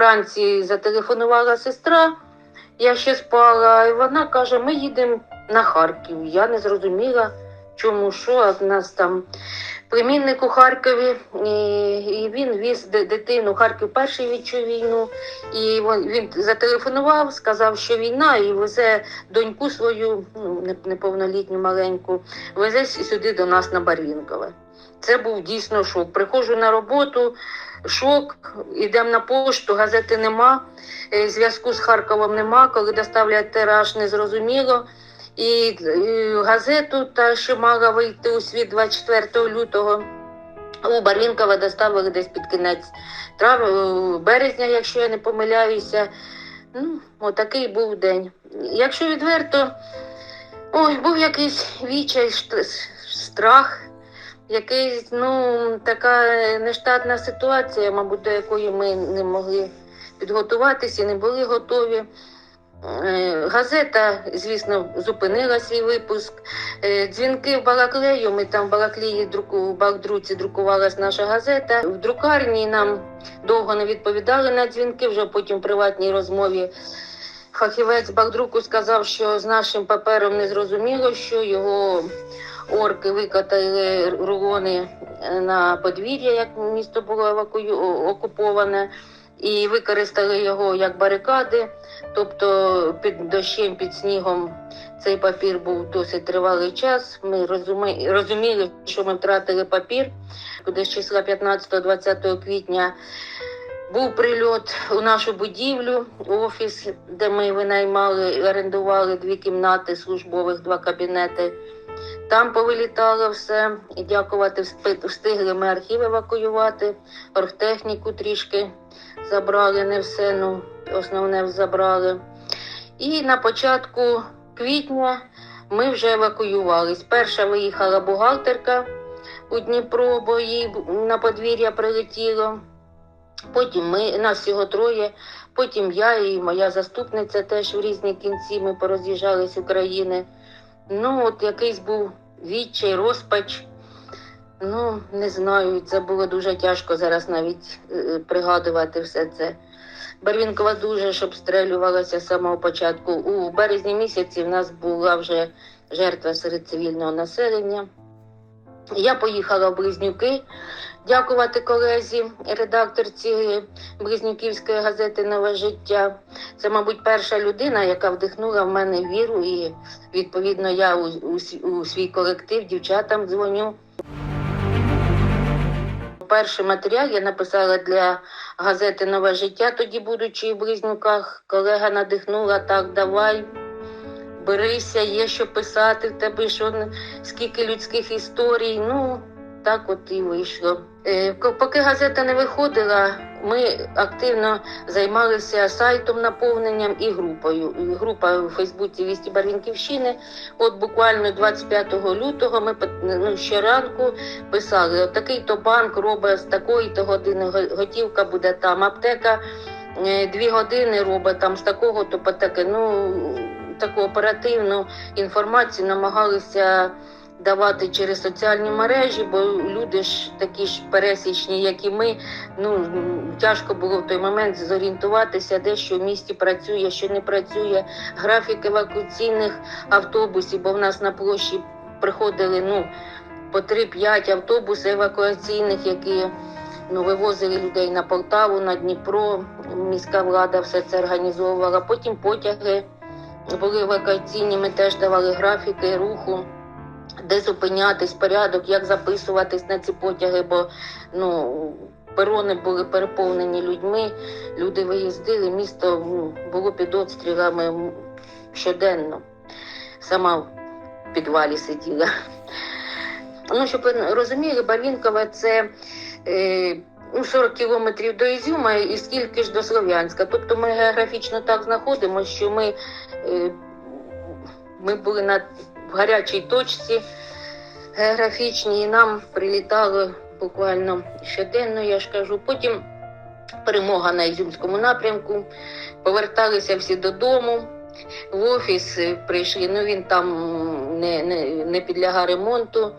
Вранці зателефонувала сестра, я ще спала, і вона каже: ми їдемо на Харків. Я не зрозуміла, чому що, а в нас там племінник у Харкові, і, і він віз дитину. Харків перший відчув війну. І він зателефонував, сказав, що війна, і везе доньку свою, ну, неповнолітню маленьку, везе сюди до нас на Барвінкове. Це був дійсно шок. Приходжу на роботу, шок, йдемо на пошту, газети нема, е, зв'язку з Харковом нема, коли доставлять тираж, незрозуміло. І е, газету, та що мала вийти у світ 24 лютого, у Барвінкове доставили десь під кінець трав... е, березня, якщо я не помиляюся. Ну, отакий був день. Якщо відверто, ой, був якийсь відчай, шт- страх, якийсь, ну, така нештатна ситуація, мабуть, до якої ми не могли підготуватися, не були готові. Е, Газета, звісно, зупинила свій випуск. Е, Дзвінки в Балаклею. Ми там в Балаклії в Балдруці друкувалась наша газета. В друкарні нам довго не відповідали на дзвінки. Вже потім в приватній розмові фахівець Багдруку сказав, що з нашим папером не зрозуміло, що його орки викатали рулони на подвір'я, як місто було евакую... окуповане, і використали його як барикади. Тобто під дощем, під снігом цей папір був досить тривалий час. Ми розуми... розуміли, що ми втратили папір. Десь числа 15-20 квітня був прильот у нашу будівлю, офіс, де ми винаймали, орендували дві кімнати службових, два кабінети. Там повилітало все. І дякувати встигли ми архів евакуювати, оргтехніку трішки забрали, не все, ну основне забрали. І на початку квітня ми вже евакуювались. Перша виїхала бухгалтерка у Дніпро, бо їй на подвір'я прилетіло. Потім ми, нас всього троє, потім я і моя заступниця теж в різні кінці ми пороз'їжджались України. Ну, от якийсь був відчай, розпач. Ну, не знаю, це було дуже тяжко зараз навіть е, пригадувати все це. Барвінкова дуже ж обстрілювалася з самого початку. У березні місяці в нас була вже жертва серед цивільного населення. Я поїхала в Близнюки дякувати колезі, редакторці Близнюківської газети Нове життя. Це, мабуть, перша людина, яка вдихнула в мене віру, і відповідно я у, у, у свій колектив дівчатам дзвоню. Перший матеріал я написала для газети Нове життя, тоді будучи в близнюках. Колега надихнула так, давай, берися, є що писати в тебе, що скільки людських історій. Ну, так от і вийшло. Е, Поки газета не виходила, ми активно займалися сайтом наповненням і групою. Група у Фейсбуці Вісті Барвінківщини. От буквально 25 лютого ми ну, щоранку писали: такий то банк робить з такої то години, готівка буде там, аптека е, дві години робить там з такого то по таке. Ну таку оперативну інформацію намагалися давати через соціальні мережі, бо люди ж такі ж пересічні, як і ми. Ну тяжко було в той момент зорієнтуватися, де що в місті працює, що не працює. Графік евакуаційних автобусів, бо в нас на площі приходили ну по 3-5 автобусів евакуаційних, які ну, вивозили людей на Полтаву, на Дніпро. Міська влада все це організовувала. Потім потяги були евакуаційні, ми теж давали графіки руху, де зупинятись, порядок, як записуватись на ці потяги, бо ну, перони були переповнені людьми, люди виїздили, місто ну, було під обстрілами щоденно. Сама в підвалі сиділа. Ну, щоб ви розуміли, Барвінкове це е, ну, 40 кілометрів до Ізюма і стільки ж до Слов'янська. Тобто ми географічно так знаходимося, що ми, е, ми були на в гарячій точці географічній, і нам прилітало буквально щоденно, я ж кажу. Потім перемога на Ізюмському напрямку, поверталися всі додому. В офіс прийшли, ну він там не, не, не підлягає ремонту.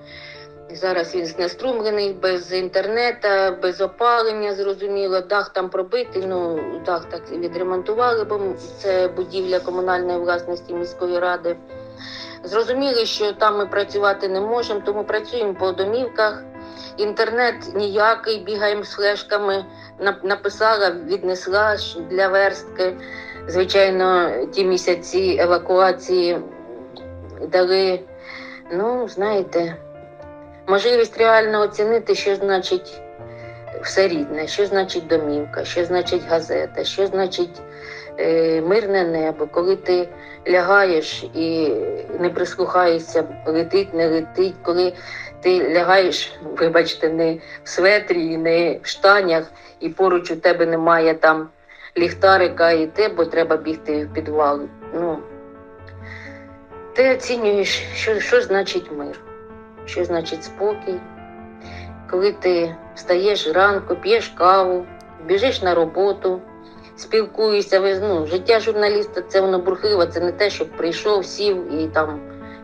Зараз він знеструмлений, без інтернету, без опалення, зрозуміло. Дах там пробитий, ну дах так відремонтували, бо це будівля комунальної власності міської ради. Зрозуміли, що там ми працювати не можемо, тому працюємо по домівках. Інтернет ніякий, бігаємо з флешками. Написала, віднесла для верстки. Звичайно, ті місяці евакуації дали, ну, знаєте, можливість реально оцінити, що значить все рідне, що значить домівка, що значить газета, що значить е, мирне небо, коли ти лягаєш і не прислухаєшся, летить, не летить, коли ти лягаєш, вибачте, не в светрі, не в штанях, і поруч у тебе немає там ліхтарика і те, бо треба бігти в підвал. Ну, ти оцінюєш, що, що значить мир, що значить спокій. Коли ти встаєш ранку, п'єш каву, біжиш на роботу, спілкуєшся, ну, життя журналіста це воно бурхливо, це не те, щоб прийшов, сів і там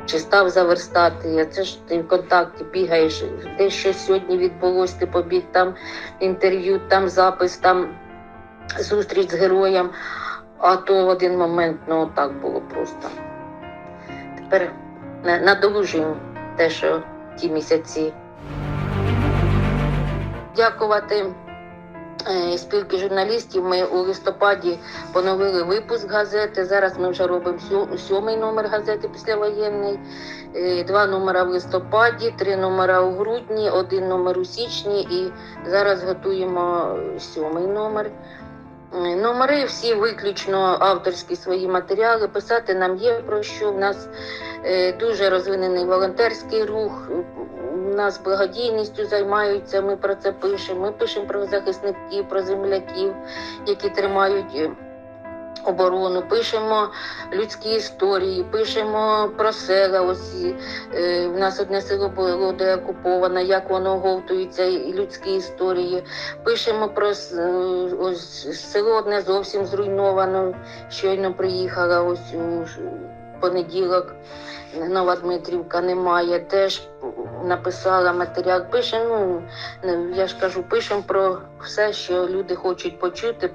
чи став заверстати. А це ж ти в контакті бігаєш, де що сьогодні відбулось, ти побіг там інтерв'ю, там запис, там зустріч з героєм. А то в один момент ну так було просто. Тепер на- надолужуємо те, що ті місяці. Дякувати е, спілки журналістів. Ми у листопаді поновили випуск газети. Зараз ми вже робимо сьомий номер газети післявоєнний, Е, два номера в листопаді, три номера у грудні, один номер у січні і зараз готуємо сьомий номер. Е, Номери всі виключно авторські свої матеріали. Писати нам є про що. У нас е, дуже розвинений волонтерський рух. У нас благодійністю займаються. Ми про це пишемо. Ми пишемо про захисників, про земляків, які тримають. Оборону, пишемо людські історії, пишемо про села. Ось е, в нас одне село було деокуповане, як воно оговтується, і людські історії. Пишемо про е, ось село одне зовсім зруйновано. Щойно приїхала ось у понеділок. Нова Дмитрівка немає. Теж написала матеріал. Пишемо, ну я ж кажу, пишемо про все, що люди хочуть почути.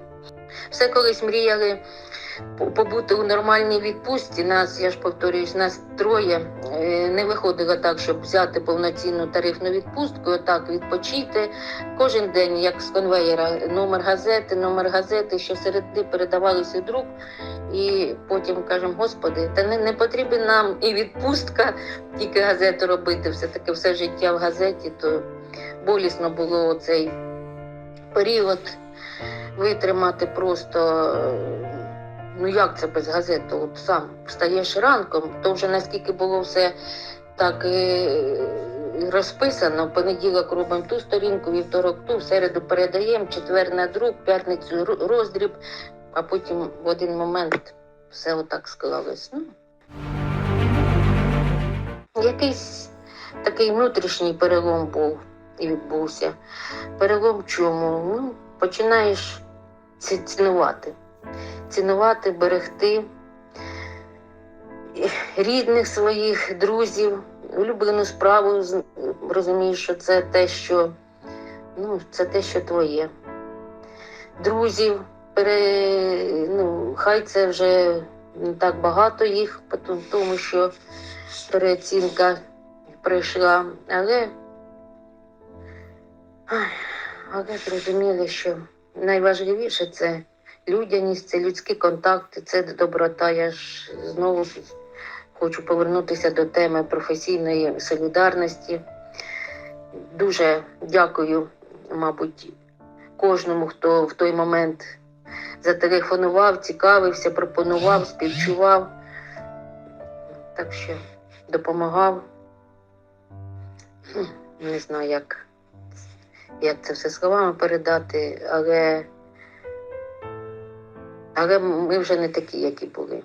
Все колись мріяли побути у нормальній відпустці. Нас, я ж повторююсь, нас троє. Е, Не виходило так, щоб взяти повноцінну тарифну відпустку, отак відпочити. Кожен день, як з конвеєра, номер газети, номер газети, що середи передавалися друг. І потім кажемо, господи, та не, не потрібна нам і відпустка, тільки газету робити. Все таки все життя в газеті, то болісно було цей період витримати просто. е, Ну як це без газети? От сам встаєш ранком, то вже наскільки було все так е, розписано. В понеділок робимо ту сторінку, вівторок ту, в середу передаємо, четвер на друг, п'ятницю роздріб, а потім в один момент все отак склалось. Ну, якийсь такий внутрішній перелом був і відбувся. Перелом чому? Ну, починаєш ці- цінувати. Цінувати, берегти рідних своїх, друзів, улюблену справу, розумієш, що це те, що, ну, це те, що твоє. Друзів, пере, ну, хай це вже не так багато їх, тому що переоцінка прийшла, але, але зрозуміли, що найважливіше це людяність, це людські контакти, це доброта. Я ж знову хочу повернутися до теми професійної солідарності. Дуже дякую, мабуть, кожному, хто в той момент зателефонував, цікавився, пропонував, співчував. Так що допомагав. Не знаю, як, як це все словами передати, але, але ми вже не такі, які були.